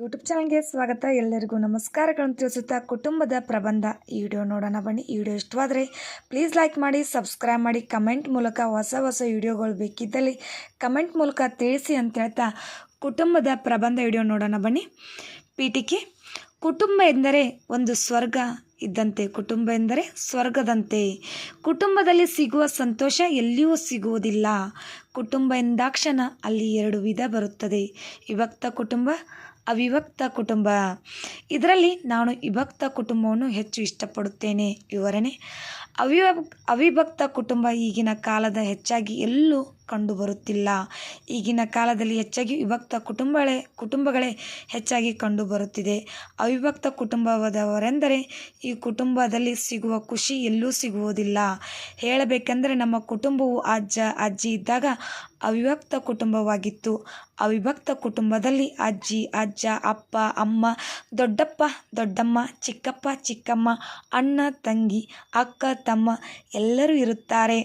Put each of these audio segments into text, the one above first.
YouTube ಚಾನಲ್ಗೆ ಸ್ವಾಗತ. ಎಲ್ಲರಿಗೂ ನಮಸ್ಕಾರಗಳನ್ನು ತಿಳಿಸುತ್ತಾ ಕುಟುಂಬದ ಪ್ರಬಂಧ. ಈ ವಿಡಿಯೋ ನೋಡೋಣ ಬನ್ನಿ. ಈ ವಿಡಿಯೋ ಇಷ್ಟವಾದರೆ ಪ್ಲೀಸ್ ಲೈಕ್ ಮಾಡಿ ಸಬ್ಸ್ಕ್ರೈಬ್ ಮಾಡಿ ಕಮೆಂಟ್ ಮೂಲಕ ಹೊಸ ಹೊಸ ವಿಡಿಯೋಗಳು ಬೇಕಿದ್ದಲ್ಲಿ ಕಮೆಂಟ್ ಮೂಲಕ ತಿಳಿಸಿ ಅಂತ ಹೇಳ್ತಾ ಕುಟುಂಬದ ಪ್ರಬಂಧ ವಿಡಿಯೋ ನೋಡೋಣ ಬನ್ನಿ. ಪೀಠಿಕೆ. ಕುಟುಂಬ ಎಂದರೆ ಒಂದು ಸ್ವರ್ಗ ಇದ್ದಂತೆ ಕುಟುಂಬ ಎಂದರೆ ಸ್ವರ್ಗದಂತೆ. ಕುಟುಂಬದಲ್ಲಿ ಸಿಗುವ ಸಂತೋಷ ಎಲ್ಲಿಯೂ ಸಿಗುವುದಿಲ್ಲ. ಕುಟುಂಬ ಎಂದಾಕ್ಷಣ ಅಲ್ಲಿ ಎರಡು ವಿಧ ಬರುತ್ತದೆ. ವಿಭಕ್ತ ಕುಟುಂಬ, ಅವಿಭಕ್ತ ಕುಟುಂಬ. ಇದರಲ್ಲಿ ನಾನು ವಿಭಕ್ತ ಕುಟುಂಬವನ್ನು ಹೆಚ್ಚು ಇಷ್ಟಪಡುತ್ತೇನೆ. ವಿವರಣೆ, ಅವಿಭಕ್, ಅವಿಭಕ್ತ ಕುಟುಂಬ ಈಗಿನ ಕಾಲದ ಹೆಚ್ಚಾಗಿ ಎಲ್ಲೂ ಕಂಡುಬರುತ್ತಿಲ್ಲ. ಈಗಿನ ಕಾಲದಲ್ಲಿ ಹೆಚ್ಚಾಗಿ ವಿಭಕ್ತ ಕುಟುಂಬಗಳೇ ಕುಟುಂಬಗಳೇ ಹೆಚ್ಚಾಗಿ ಕಂಡುಬರುತ್ತಿದೆ. ಅವಿಭಕ್ತ ಕುಟುಂಬದವರೆಂದರೆ ಈ ಕುಟುಂಬದಲ್ಲಿ ಸಿಗುವ ಖುಷಿ ಎಲ್ಲೂ ಸಿಗುವುದಿಲ್ಲ. ಹೇಳಬೇಕೆಂದರೆ ನಮ್ಮ ಕುಟುಂಬವು ಅಜ್ಜ ಅಜ್ಜಿ ಇದ್ದಾಗ ಅವಿಭಕ್ತ ಕುಟುಂಬವಾಗಿತ್ತು. ಅವಿಭಕ್ತ ಕುಟುಂಬದಲ್ಲಿ ಅಜ್ಜಿ, ಅಜ್ಜ, ಅಪ್ಪ, ಅಮ್ಮ, ದೊಡ್ಡಪ್ಪ, ದೊಡ್ಡಮ್ಮ, ಚಿಕ್ಕಪ್ಪ, ಚಿಕ್ಕಮ್ಮ, ಅಣ್ಣ, ತಂಗಿ, ಅಕ್ಕ, ತಮ್ಮ ಎಲ್ಲರೂ ಇರುತ್ತಾರೆ.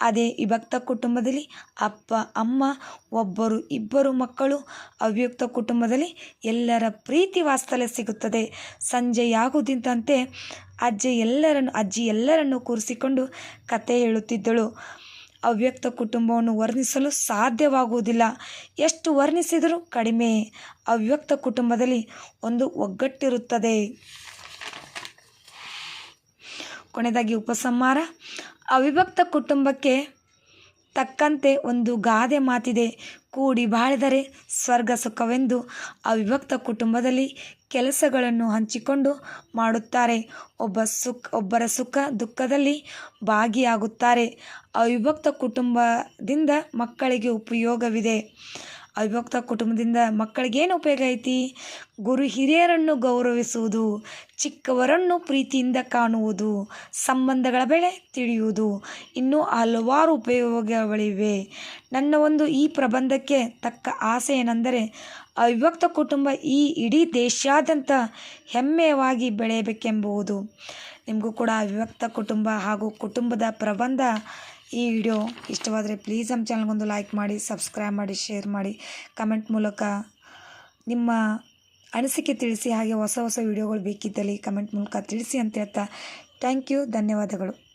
ಅದೇ ವಿಭಕ್ತ ಕುಟುಂಬದಲ್ಲಿ ಅಪ್ಪ, ಅಮ್ಮ, ಒಬ್ಬರು, ಇಬ್ಬರು ಮಕ್ಕಳು, ಅವ್ಯಕ್ತ ಕುಟುಂಬದಲ್ಲಿ ಎಲ್ಲರ ಪ್ರೀತಿ ವಾಸ್ತಲ್ಯ ಸಿಗುತ್ತದೆ. ಸಂಜೆಯಾಗುದಿಂತಂತೆ ಅಜ್ಜಿ ಎಲ್ಲರನ್ನು ಅಜ್ಜಿ ಎಲ್ಲರನ್ನು ಕೂರಿಸಿಕೊಂಡು ಕತೆ ಹೇಳುತ್ತಿದ್ದಳು. ಅವ್ಯಕ್ತ ಕುಟುಂಬವನ್ನು ವರ್ಣಿಸಲು ಸಾಧ್ಯವಾಗುವುದಿಲ್ಲ. ಎಷ್ಟು ವರ್ಣಿಸಿದರೂ ಕಡಿಮೆ. ಅವ್ಯಕ್ತ ಕುಟುಂಬದಲ್ಲಿ ಒಂದು ಒಗ್ಗಟ್ಟಿರುತ್ತದೆ. ಕೊನೆಯದಾಗಿ ಉಪಸಂಹಾರ. ಅವಿಭಕ್ತ ಕುಟುಂಬಕ್ಕೆ ತಕ್ಕಂತೆ ಒಂದು ಗಾದೆ ಮಾತಿದೆ. ಕೂಡಿ ಬಾಳಿದರೆ ಸ್ವರ್ಗ ಸುಖವೆಂದು ಅವಿಭಕ್ತ ಕುಟುಂಬದಲ್ಲಿ ಕೆಲಸಗಳನ್ನು ಹಂಚಿಕೊಂಡು ಮಾಡುತ್ತಾರೆ. ಒಬ್ಬ ಸುಖ, ಒಬ್ಬರ ಸುಖ ದುಃಖದಲ್ಲಿ ಭಾಗಿಯಾಗುತ್ತಾರೆ. ಅವಿಭಕ್ತ ಕುಟುಂಬದಿಂದ ಮಕ್ಕಳಿಗೆ ಉಪಯೋಗವಿದೆ. ಅವಿಭಕ್ತ ಕುಟುಂಬದಿಂದ ಮಕ್ಕಳಿಗೇನು ಉಪಯೋಗ ಐತಿ? ಗುರು ಹಿರಿಯರನ್ನು ಗೌರವಿಸುವುದು, ಚಿಕ್ಕವರನ್ನು ಪ್ರೀತಿಯಿಂದ ಕಾಣುವುದು, ಸಂಬಂಧಗಳ ಬೆಳೆ ತಿಳಿಯುವುದು. ಇನ್ನೂ ಹಲವಾರು ಉಪಯೋಗಗಳಿವೆ. ನನ್ನ ಒಂದು ಈ ಪ್ರಬಂಧಕ್ಕೆ ತಕ್ಕ ಆಸೆ ಏನೆಂದರೆ, ಅವಿಭಕ್ತ ಕುಟುಂಬ ಈ ಇಡೀ ದೇಶಾದ್ಯಂತ ಹೆಮ್ಮೆಯವಾಗಿ ಬೆಳೆಯಬೇಕೆಂಬುವುದು. ನಿಮಗೂ ಕೂಡ ಅವಿಭಕ್ತ ಕುಟುಂಬ ಹಾಗೂ ಕುಟುಂಬದ ಪ್ರಬಂಧ ಈ ವಿಡಿಯೋ ಇಷ್ಟವಾದರೆ ಪ್ಲೀಸ್ ನಮ್ಮ ಚಾನಲ್ಗೊಂದು ಲೈಕ್ ಮಾಡಿ, ಸಬ್ಸ್ಕ್ರೈಬ್ ಮಾಡಿ, ಶೇರ್ ಮಾಡಿ. ಕಮೆಂಟ್ ಮೂಲಕ ನಿಮ್ಮ ಅನಿಸಿಕೆ ತಿಳಿಸಿ, ಹಾಗೆ ಹೊಸ ಹೊಸ ವಿಡಿಯೋಗಳು ಬೇಕಿದ್ದಲ್ಲಿ ಕಮೆಂಟ್ ಮೂಲಕ ತಿಳಿಸಿ ಅಂತ ಹೇಳ್ತಾ. ಥ್ಯಾಂಕ್ ಯು, ಧನ್ಯವಾದಗಳು.